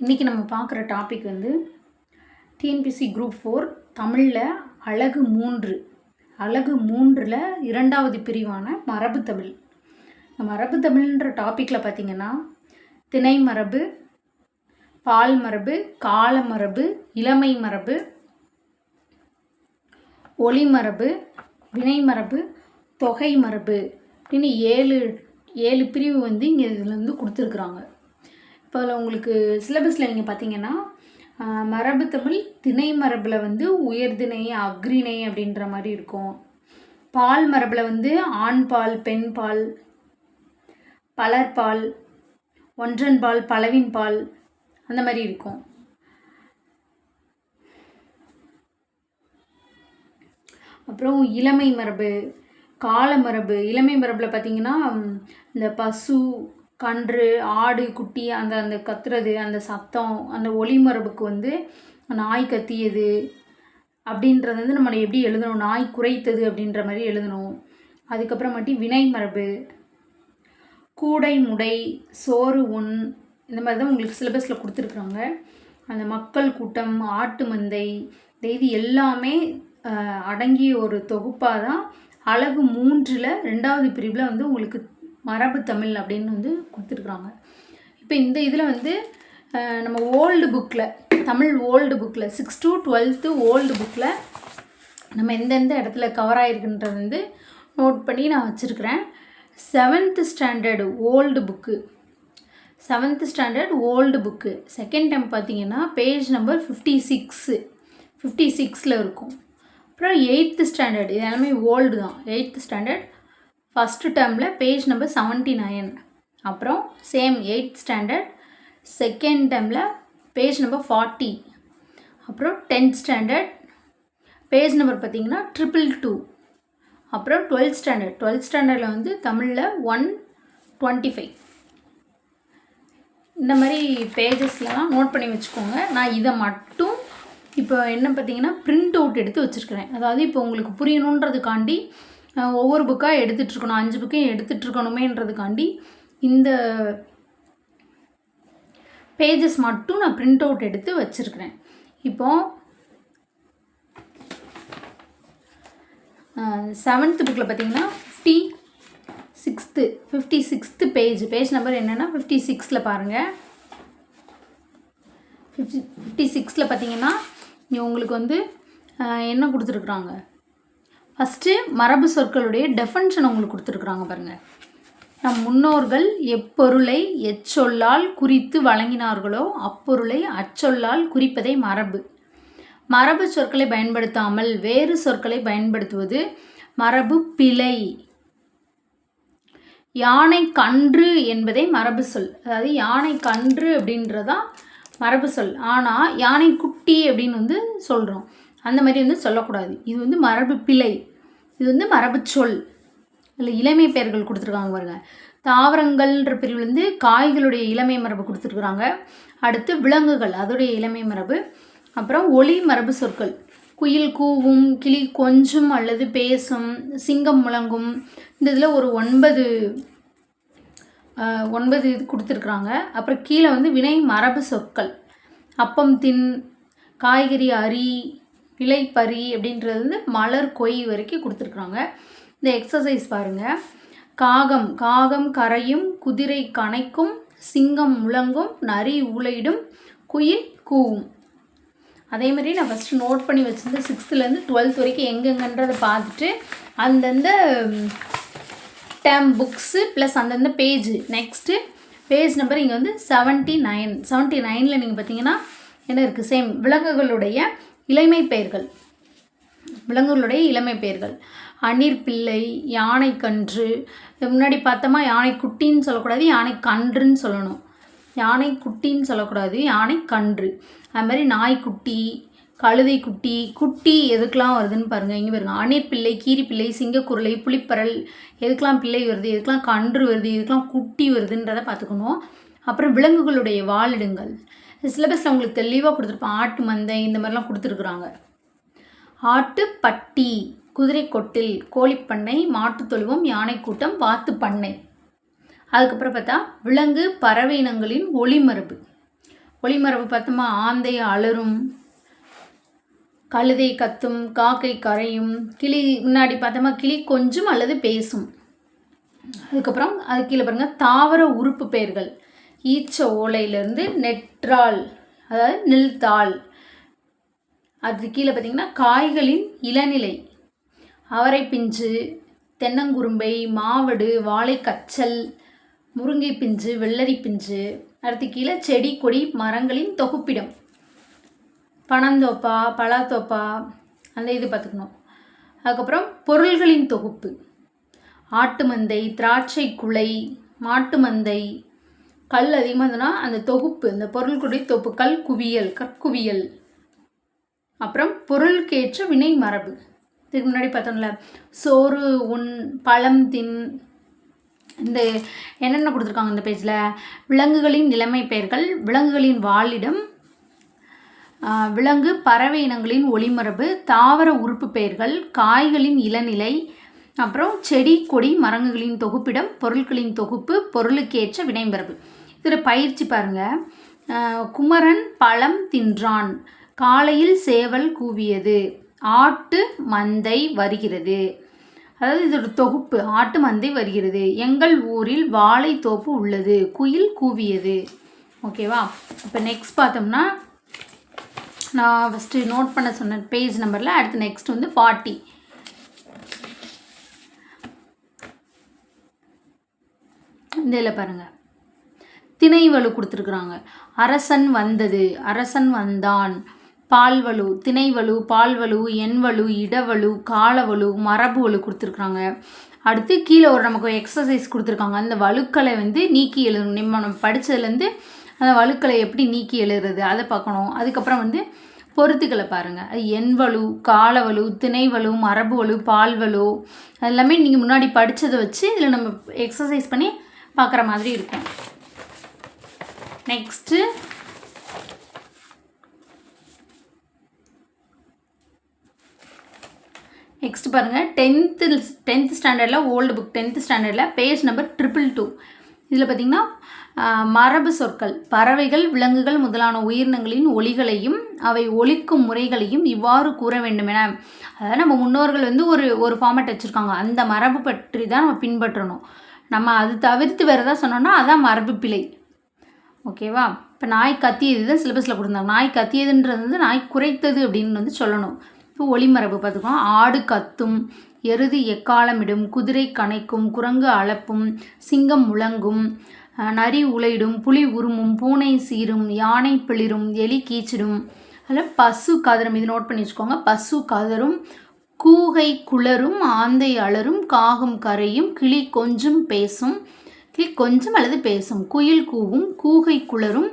இன்றைக்கி நம்ம பார்க்குற டாபிக் வந்து டிஎன்பிசி குரூப் ஃபோர் தமிழில் அழகு மூன்று. அழகு மூன்றில் இரண்டாவது பிரிவான மரபு தமிழ். இந்த மரபு தமிழ்ன்ற டாப்பிக்கில் பார்த்தீங்கன்னா திணை மரபு பால் மரபு கால மரபு இளமை மரபு ஒளி மரபு வினை மரபு தொகை மரபு. அப்படின்னு ஏழு ஏழு பிரிவு வந்து இங்கே இதில் வந்து கொடுத்துருக்குறாங்க. இப்போ உங்களுக்கு சிலபஸில் நீங்கள் பார்த்தீங்கன்னா மரபு தமிழ் திணை மரபில் வந்து உயர்திணை அக்ரிணை அப்படின்ற மாதிரி இருக்கும். பால் மரபில் வந்து ஆண் பால் பெண் பால் பலர்பால் ஒன்றன் பால் பலவின் பால் அந்த மாதிரி இருக்கும். அப்புறம் இளமை மரபு கால மரபு இளமை மரபில் பார்த்தீங்கன்னா இந்த பசு கன்று ஆடு குட்டி அந்த அந்த கத்துறது அந்த சத்தம் அந்த ஒளி மரபுக்கு வந்து நாய் கத்தியது அப்படின்றது வந்து நம்ம எப்படி எழுதணும்? நாய் குறைத்தது அப்படின்ற மாதிரி எழுதணும். அதுக்கப்புறமாட்டி வினை மரபு கூடை முடை சோறு உண் இந்த மாதிரி தான் உங்களுக்கு சிலபஸில் கொடுத்துருக்குறாங்க. அந்த மக்கள் கூட்டம் ஆட்டு மந்தை இந்த இது எல்லாமே அடங்கிய ஒரு தொகுப்பாக தான் அழகு மூன்றில் ரெண்டாவது பிரிவில் வந்து உங்களுக்கு மரபு தமிழ் அப்படின்னு வந்து கொடுத்துருக்குறாங்க. இப்போ இந்த இதில் வந்து நம்ம ஓல்டு புக்கில் தமிழ் ஓல்டு புக்கில் சிக்ஸ் டு டுவெல்த்து ஓல்டு புக்கில் நம்ம எந்தெந்த இடத்துல கவர் ஆகிருக்குன்றது வந்து நோட் பண்ணி நான் வச்சுருக்கிறேன். Seventh standard old book seventh standard old book second time பார்த்தீங்கன்னா page number fifty six fifty சிக்ஸில் இருக்கும். அப்புறம் எயித்து ஸ்டாண்டர்ட் இது எல்லாமே ஓல்டு தான். எயித்து ஸ்டாண்டர்ட் ஃபஸ்ட்டு டேர்மில் பேஜ் நம்பர் செவன்ட்டி நைன் அப்புறம் சேம் எயிட் ஸ்டாண்டர்ட் செகண்ட் டேர்மில் பேஜ் நம்பர் ஃபார்ட்டி அப்புறம் டென்த் ஸ்டாண்டர்ட் பேஜ் நம்பர் பார்த்தீங்கன்னா ட்ரிபிள் டூ அப்புறம் டுவெல்த் ஸ்டாண்டர்ட் டுவெல்த் ஸ்டாண்டர்டில் வந்து தமிழில் ஒன் டுவெண்ட்டி ஃபைவ் இந்த மாதிரி பேஜஸ்லாம் நோட் பண்ணி வச்சுக்கோங்க. நான் இதை மட்டும் இப்போ என்ன பார்த்தீங்கன்னா பிரிண்ட் அவுட் எடுத்து வச்சுருக்கிறேன். அதாவது இப்போ உங்களுக்கு புரியணுன்றதுக்காண்டி ஒவ்வொரு புக்காக எடுத்துகிட்ருக்கணும் அஞ்சு புக்கையும் எடுத்துகிட்ருக்கணுமேன்றதுக்காண்டி இந்த பேஜஸ் மட்டும் நான் பிரிண்ட் அவுட் எடுத்து வச்சுருக்கிறேன். இப்போ செவன்த்து புக்கில் பார்த்தீங்கன்னா fifty sixth fifty sixth page page number என்னென்னா ஃபிஃப்டி சிக்ஸில் பாருங்கள் ஃபிஃப்டி ஃபிஃப்டி சிக்ஸில் பார்த்தீங்கன்னா உங்களுக்கு வந்து என்ன கொடுத்துருக்குறாங்க? ஃபஸ்ட்டு மரபு சொற்களுடைய டெஃபன்ஷன் உங்களுக்கு கொடுத்துருக்குறாங்க பாருங்கள் நம் முன்னோர்கள் எப்பொருளை எச்சொல்லால் குறித்து வழங்கினார்களோ அப்பொருளை அச்சொல்லால் குறிப்பதே மரபு. மரபு சொற்களை பயன்படுத்தாமல் வேறு சொற்களை பயன்படுத்துவது மரபு பிழை. யானை கன்று என்பதே மரபு சொல். அதாவது யானை கன்று அப்படின்றதான் மரபு சொல். ஆனால் யானை குட்டி அப்படின்னு வந்து சொல்கிறோம் அந்த மாதிரி வந்து சொல்லக்கூடாது. இது வந்து மரபு பிழை. இது வந்து மரபு சொல். இல்லை இளமை பெயர்கள் கொடுத்துருக்காங்க பாருங்க. தாவரங்கள்ன்ற பிரிவில் வந்து காய்களுடைய இளமை மரபு கொடுத்துருக்குறாங்க. அடுத்து விலங்குகள் அதோடைய இளமை மரபு. அப்புறம் ஒளி மரபு சொற்கள். குயில் கூவும் கிளி கொஞ்சும் அல்லது பேசும் சிங்கம் முழங்கும். இந்த இதில் ஒரு ஒன்பது ஒன்பது இது கொடுத்துருக்குறாங்க. அப்புறம் கீழே வந்து வினை மரபு சொற்கள். அப்பம் தின் காய்கறி அரி இலைப்பறி அப்படின்றது வந்து மலர் கொய் வரைக்கும் கொடுத்துருக்குறாங்க. இந்த எக்ஸசைஸ் பாருங்கள் காகம் காகம் கரையும் குதிரை கனைக்கும் சிங்கம் முழங்கும் நரி ஊளையிடும் குயில் கூவும். அதே மாதிரி நான் ஃபஸ்ட்டு நோட் பண்ணி வச்சுருந்தேன் சிக்ஸ்த்துலேருந்து டுவெல்த் வரைக்கும் எங்கெங்கன்றதை பார்த்துட்டு அந்தந்த டேம் புக்ஸு ப்ளஸ் அந்தந்த பேஜ் நெக்ஸ்ட்டு பேஜ் நம்பர் இங்கே வந்து செவன்ட்டி நைன் செவன்ட்டி நைனில் நீங்கள் பார்த்தீங்கன்னா என்ன இருக்குது சேம் விலங்குகளுடைய இளமை பெயர்கள் விலங்குகளுடைய இளமை பெயர்கள் அணிர் பிள்ளை யானை கன்று. முன்னாடி பார்த்தோமா? யானை குட்டின்னு சொல்லக்கூடாது யானை கன்றுன்னு சொல்லணும். யானை குட்டின்னு சொல்லக்கூடாது யானை கன்று. அது மாதிரி நாய்க்குட்டி கழுதை குட்டி குட்டி எதுக்கெலாம் வருதுன்னு பாருங்கள் இங்கே பாருங்கள் அணிர் பிள்ளை கீரி பிள்ளை சிங்கக்குருளை புளிப்பரல் எதுக்கெலாம் பிள்ளை வருது எதுக்கெலாம் கன்று வருது எதுக்கெலாம் குட்டி வருதுன்றதை பார்த்துக்கணும். அப்புறம் விலங்குகளுடைய வாழிடங்கள் சிலபஸில் உங்களுக்கு தெளிவாக கொடுத்துருப்பான் ஆட்டு மந்தை இந்த மாதிரிலாம் கொடுத்துருக்குறாங்க. ஆட்டுப்பட்டி குதிரை கொட்டில் கோழிப்பண்ணை மாட்டுத் தொழுவம் யானை கூட்டம் வாத்து பண்ணை. அதுக்கப்புறம் பார்த்தா விலங்கு பறவை இனங்களின் ஒளிமரபு. ஒளிமரபு பார்த்தோமா ஆந்தை அலரும் கழுதை கத்தும் காக்கை கரையும் கிளி முன்னாடி பார்த்தோமா கிளி கொஞ்சம் அல்லது பேசும். அதுக்கப்புறம் அது கீழே பாருங்கள் தாவர உறுப்பு பெயர்கள். ஈச்ச ஓலையிலேருந்து நெற்றால் அதாவது நெல்தாள். அது கீழே பார்த்தீங்கன்னா காய்களின் இளநிலை. அவரை பிஞ்சு தென்னங்குரும்பை மாவடு வாழைக்கச்சல் முருங்கை பிஞ்சு வெள்ளரி பிஞ்சு அடுத்து கீழே செடி கொடி மரங்களின் தொகுப்பிடம். பனந்தோப்பா பலாத்தோப்பா அந்த இது பார்த்துக்கணும். அதுக்கப்புறம் பொருள்களின் தொகுப்பு. ஆட்டு மந்தை திராட்சை குலை மாட்டு மந்தை கல் அதிகமாக இருந்ததுன்னா அந்த தொகுப்பு இந்த பொருளுக்குடைய தொகுப்பு கல் குவியல் கற்குவியல். அப்புறம் பொருளுக்கேற்ற வினை மரபு. இதுக்கு முன்னாடி பார்த்தோம்ல சோறு உன் பழம் தின் இந்த என்னென்ன கொடுத்துருக்காங்க இந்த பேஜில் விலங்குகளின் நிலைமை பெயர்கள் விலங்குகளின் வாழிடம் விலங்கு பறவை இனங்களின் ஒளிமரபு தாவர உறுப்பு பெயர்கள் காய்களின் இளநிலை அப்புறம் செடி கொடி மரங்களின் தொகுப்பிடம் பொருட்களின் தொகுப்பு பொருளுக்கேற்ற வினைபரப்பு இதில் பயிற்சி பாருங்கள் குமரன் பழம் தின்றான். காலையில் சேவல் கூவியது. ஆட்டு மந்தை வருகிறது. அதாவது இதோட தொகுப்பு ஆட்டு மந்தை வருகிறது. எங்கள் ஊரில் வாழை தோப்பு உள்ளது. குயில் கூவியது. ஓகேவா? இப்போ நெக்ஸ்ட் பார்த்தோம்னா நான் ஃபஸ்ட்டு நோட் பண்ண சொன்ன பேஜ் நம்பரில் அடுத்து நெக்ஸ்ட் வந்து ஃபார்ட்டி இந்த இதில் பாருங்கள் திணைவலு கொடுத்துருக்குறாங்க. அரசன் வந்தது அரசன் வந்தான். பால்வலு திணைவலு பால்வலு எண்வலு இடவலு காலவலு மரபு வலு கொடுத்துருக்குறாங்க. அடுத்து கீழே ஒரு நமக்கு எக்ஸசைஸ் கொடுத்துருக்காங்க. அந்த வலுக்களை வந்து நீக்கி எழுதணும். நம்ம நம்ம படித்ததுலேருந்து அந்த வலுக்களை எப்படி நீக்கி எழுதுறது அதை பார்க்கணும். அதுக்கப்புறம் வந்து பொருத்துக்களை பாருங்கள் அது எண்வலு காலவலு திணைவலு மரபு வலு பால்வலு எல்லாமே நீங்கள் முன்னாடி படித்ததை வச்சு இதில் நம்ம எக்ஸசைஸ் பண்ணி பார்க்குற மாதிரி இருக்கும். நெக்ஸ்ட்டு நெக்ஸ்ட் பாருங்கள் டென்த்து டென்த் ஸ்டாண்டர்டில் ஓல்டு புக் டென்த்து ஸ்டாண்டர்டில் பேஜ் நம்பர் ட்ரிபிள் டூ இதில் பார்த்திங்கன்னா மரபு சொற்கள் பறவைகள் விலங்குகள் முதலான உயிரினங்களின் ஒலிகளையும் அவை ஒலிக்கும் முறைகளையும் இவ்வாறு கூற வேண்டும் என. அதாவது நம்ம முன்னோர்கள் வந்து ஒரு ஒரு ஃபார்மேட் வச்சுருக்காங்க. அந்த மரபு பற்றி தான் நம்ம பின்பற்றணும். நம்ம அது தவிர்த்து வேறு எதாவது சொன்னோன்னா அதான் மரபு பிழை. ஓகேவா இப்போ நாய் கத்தியது தான் சிலபஸில் கொடுத்தாங்க. நாய் கத்தியதுன்றது வந்து நாய் குறைத்தது அப்படின்னு வந்து சொல்லணும். இப்போ ஒளிமரபு பார்த்துக்கோங்க ஆடு கத்தும் எருது எக்காலமிடும் குதிரை கனைக்கும் குரங்கு அளப்பும் சிங்கம் முழங்கும் நரி உலையிடும் புலி உருமும் பூனை சீரும் யானை பிளிரும் எலி கீச்சிடும். அதில் பசு கதரும் இது நோட் பண்ணி வச்சுக்கோங்க. பசு கதரும் கூகை குளரும் ஆந்தை அலரும் காகம் கரையும் கிளி கொஞ்சம் பேசும் கிளி கொஞ்சம் அல்லது பேசும். குயில் கூவும் கூகை குளரும்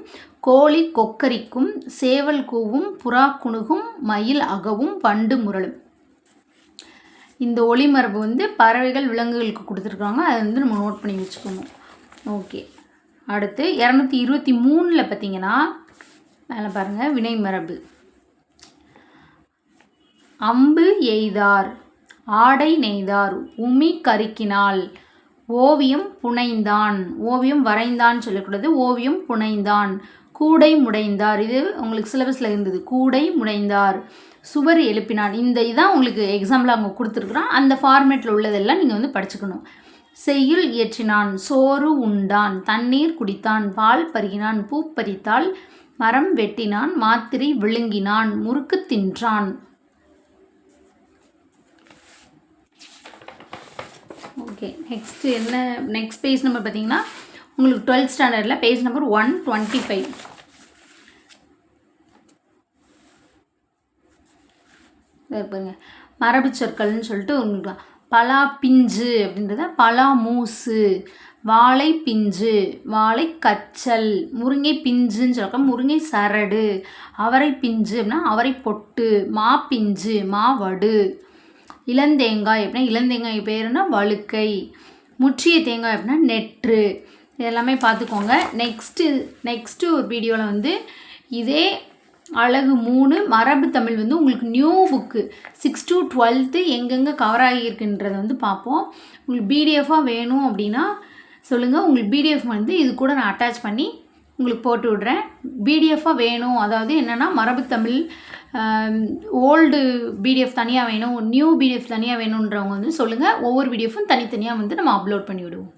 கோழி கொக்கரிக்கும் சேவல் கூவும் புறா குணுகும் மயில் அகவும் வண்டு முரளும். இந்த ஒளிமரபு வந்து பறவைகள் விலங்குகளுக்கு கொடுத்துருக்காங்க. அதை வந்து நம்ம நோட் பண்ணி வச்சுக்கணும். ஓகே அடுத்து இரநூத்தி இருபத்தி மூணில் பார்த்தீங்கன்னா மேலே பாருங்கள் வினை மரபு அம்பு எய்தார் ஆடை நெய்தார் உமி கருக்கினால் ஓவியம் புனைந்தான். ஓவியம் வரைந்தான் சொல்லக்கூடாது. ஓவியம் புனைந்தான். கூடை முடைந்தார். இது உங்களுக்கு சிலபஸில் இருந்தது. கூடை முடைந்தார். சுவர் எழுப்பினான் இந்த இதான் உங்களுக்கு எக்ஸாம்பிள் அவங்க கொடுத்துருக்குறான். அந்த ஃபார்மேட்டில் உள்ளதெல்லாம் நீங்கள் வந்து படிச்சுக்கணும். செய்யுள் இயற்றினான். சோறு உண்டான். தண்ணீர் குடித்தான். பால் பருகினான். பூ பறித்தால் மரம் வெட்டினான். மாத்திரை விழுங்கினான். முறுக்கு தின்றான். ஓகே நெக்ஸ்ட் என்ன நெக்ஸ்ட் பேஜ் நம்பர் பார்த்தீங்கன்னா உங்களுக்கு டுவெல்த் ஸ்டாண்டர்டில் page number one twenty five பாருங்க. மரபு சொற்கள்னு சொல்லிட்டு உங்களுக்கு பலா பிஞ்சு அப்படின்றத பலா மூசு வாழை பிஞ்சு வாழை கச்சல் முருங்கை பிஞ்சுன்னு சொல்லிக்க முருங்கை சரடு அவரை பிஞ்சு அப்படின்னா அவரை பொட்டு மா பிஞ்சு மா வடு. இளந்தேங்காய் அப்படின்னா இளந்தேங்காய் பேருனா வழுக்கை முற்றிய தேங்காய் அப்படின்னா நெற்று. இதெல்லாமே பார்த்துக்கோங்க. நெக்ஸ்ட்டு நெக்ஸ்ட்டு ஒரு வீடியோவில் வந்து இதே அழகு மூணு மரபு தமிழ் வந்து உங்களுக்கு new book six to twelfth எங்கெங்கே கவர் ஆகியிருக்குன்றதை வந்து பார்ப்போம். உங்களுக்கு பிடிஎஃபாக வேணும் அப்படின்னா சொல்லுங்கள் உங்களுக்கு பிடிஎஃப் வந்து இது கூட நான் அட்டாச் பண்ணி உங்களுக்கு போட்டு விட்றேன். பிடிஎஃபாக வேணும். அதாவது என்னென்னா மரபுத்தமிழ் ஓல்டு பிடிஎஃப் தனியாக வேணும் நியூ பிடிஎஃப் தனியாக வேணுன்றவங்க வந்து சொல்லுங்கள் ஒவ்வொரு பிடிஎஃப்பும் தனித்தனியாக வந்து நம்ம அப்லோட் பண்ணி விடுவோம்